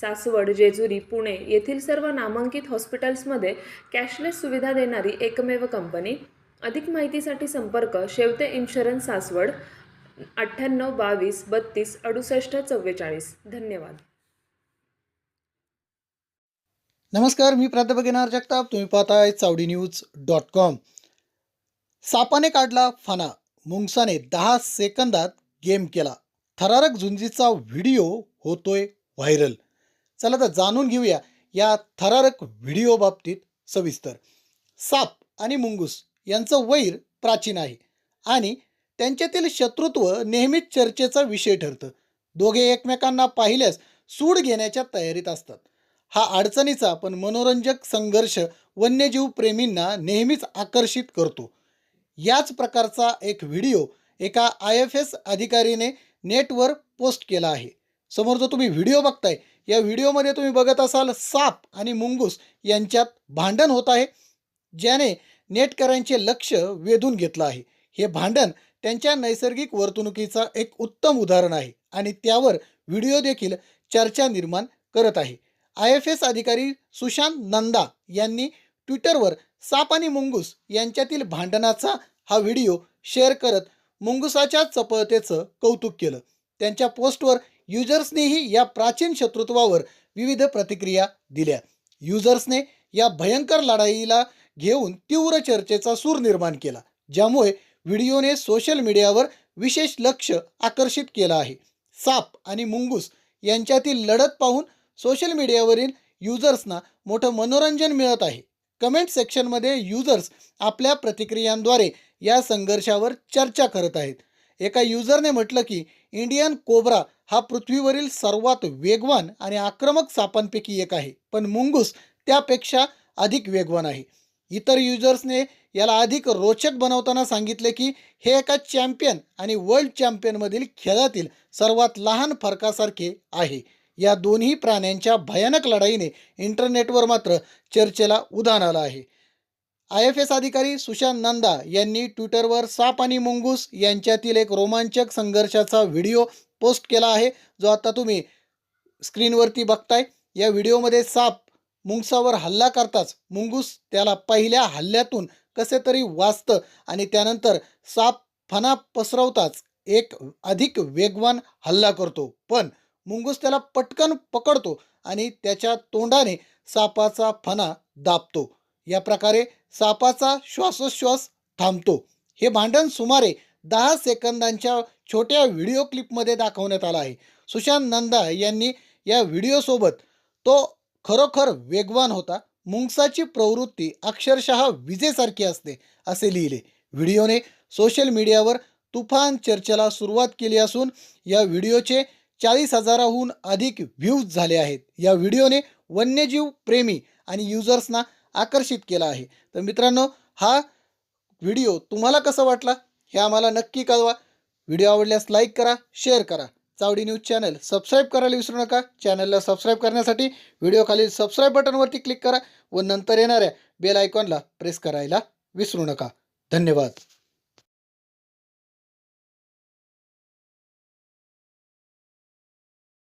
सासवड जेजुरी पुणे येथील सर्व नामांकित हॉस्पिटल्समध्ये कॅशलेस सुविधा देणारी एकमेव कंपनी. अधिक माहितीसाठी संपर्क शेवते इन्शुरन्स सासवड अठ्ठ्याण्णव बावीस बत्तीस अडुसष्ट चव्वेचाळीस. धन्यवाद. नमस्कार मी प्राध्यापक येणार जगताप. तुम्ही पाहताय चावडी न्यूज डॉट कॉम. सापाने काढला फणा मुंगसाने दहा सेकंदात गेम केला. थरारक झुंजीचा व्हिडिओ होतोय व्हायरल. चला तर जाणून घेऊया या थरारक व्हिडिओ बाबतीत सविस्तर. साप आणि मुंगूस यांचं वैर प्राचीन आहे आणि त्यांच्यातील शत्रुत्व नेहमीच चर्चेचा विषय ठरतं. दोघे एकमेकांना पाहिल्यास सूड घेण्याच्या तयारीत असतात. हा अडचणीचा पण मनोरंजक संघर्ष वन्यजीव प्रेमींना नेहमीच आकर्षित करतो. याच प्रकारचा एक व्हिडिओ एका आय एफ एस अधिकारीने नेटवर पोस्ट केला आहे. समोर जो तुम्ही व्हिडिओ बघताय या व्हिडिओमध्ये तुम्ही बघत असाल साप आणि मुंगूस यांच्यात भांडण होत आहे ज्याने नेटकऱ्यांचे लक्ष वेधून घेतलं आहे. हे भांडण त्यांच्या नैसर्गिक वर्तणुकीचा एक उत्तम उदाहरण आहे आणि त्यावर व्हिडिओ देखील चर्चा निर्माण करत आहे. आय एफ एस अधिकारी सुशांत नंदा यांनी ट्विटरवर साप आणि मुंगूस यांच्यातील भांडणाचा हा व्हिडिओ शेअर करत मुंगुसाच्या चपळतेचं कौतुक केलं. त्यांच्या पोस्टवर युजर्सनेही या प्राचीन शत्रुत्वावर विविध प्रतिक्रिया दिल्या. युजर्सने या भयंकर लढाईला घेऊन तीव्र चर्चेचा सूर निर्माण केला ज्यामुळे व्हिडिओने सोशल मीडियावर विशेष लक्ष आकर्षित केलं आहे. साप आणि मुंगूस यांच्यातील लढत पाहून सोशल मीडियावरील युजर्सना मोठं मनोरंजन मिळत आहे. कमेंट सेक्शनमध्ये युजर्स आपल्या प्रतिक्रियांद्वारे या संघर्षावर चर्चा करत आहेत. एका युजरने म्हटलं की इंडियन कोब्रा हा पृथ्वीवरील सर्वात वेगवान आणि आक्रमक सापांपैकी एक आहे. पण मुंगूस त्यापेक्षा अधिक वेगवान आहे. इतर युजर्सने याला अधिक रोचक बनवताना सांगितले की हे एका चॅम्पियन आणि वर्ल्ड चॅम्पियनमधील खेळातील सर्वात लहान फरकासारखे आहे. या दोन्ही प्राण्यांच्या भयानक लढाईने इंटरनेटवर मात्र चर्चेला उधाण आलं आहे. आय एफ एस अधिकारी सुशांत नंदा यांनी ट्विटरवर साप आणि मुंगूस यांच्यातील एक रोमांचक संघर्षाचा व्हिडिओ पोस्ट केला आहे जो आता तुम्ही स्क्रीनवरती बघताय. या व्हिडिओमध्ये साप मुंगसावर हल्ला करताच मुंगूस त्याला पहिल्या हल्ल्यातून कसे तरी वाचतं आणि त्यानंतर साप फणा पसरवताच एक अधिक वेगवान हल्ला करतो. पण मुंगूस त्याला पटकन पकडतो आणि त्याच्या तोंडाने सापाचा फणा दाबतो. या प्रकारे सापाचा श्वासोश्वास थांबतो. हे भांडण सुमारे दहा सेकंदांच्या छोट्या व्हिडिओ क्लिपमध्ये दाखवण्यात आला आहे. सुशांत नंदा यांनी या व्हिडिओसोबत तो खरोखर वेगवान होता. मुंगसाची प्रवृत्ती अक्षरशः विजेसारखी असते असे लिहिले. व्हिडिओने सोशल मीडियावर तुफान चर्चेला सुरुवात केली असून या व्हिडिओचे चाळीस हजाराहून अधिक व्ह्यूज झाले आहेत. या व्हिडिओने वन्यजीव प्रेमी आणि युजर्सना आकर्षित केला आहे. तर मित्रांनो हा व्हिडिओ तुम्हाला कसा वाटला? हे आम्हाला नक्की कळवा. व्हिडिओ आवडल्यास लाईक करा शेअर करा. चावडी न्यूज चॅनल सबस्क्राईब करायला विसरू नका. चॅनलला सबस्क्राईब करण्यासाठी व्हिडिओखालील सबस्क्राईब बटनवरती क्लिक करा व नंतर येणाऱ्या बेल आयकॉनला प्रेस करायला विसरू नका. धन्यवाद.